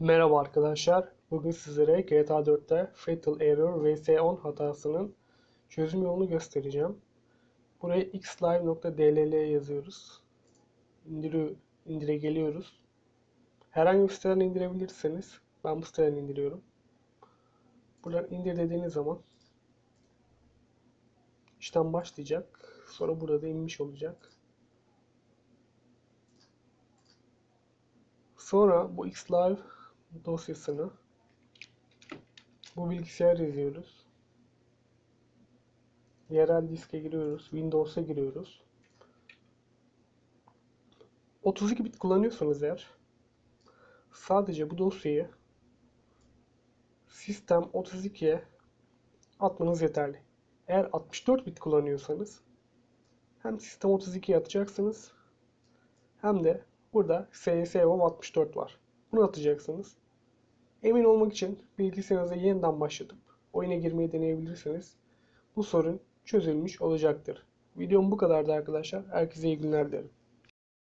Merhaba arkadaşlar. Bugün sizlere GTA 4'te Fatal Error vs10 hatasının çözüm yolunu göstereceğim. Buraya xlive.dll yazıyoruz. İndiri, indire geliyoruz. Herhangi bir siteden indirebilirseniz ben bu siteden indiriyorum. Buradan indir dediğiniz zaman işlem başlayacak. Sonra burada da inmiş olacak. Sonra bu xlive dosyasını bu bilgisayar yazıyoruz. Yerel diske giriyoruz. Windows'a giriyoruz. 32 bit kullanıyorsanız eğer sadece bu dosyayı sistem 32'ye atmanız yeterli. Eğer 64 bit kullanıyorsanız hem sistem 32'ye atacaksınız hem de burada CSVM 64 var. Bunu atacaksınız. Emin olmak için bilgisayarınıza yeniden başlatıp oyuna girmeyi deneyebilirsiniz. Bu sorun çözülmüş olacaktır. Videom bu kadardı arkadaşlar. Herkese iyi günler dilerim.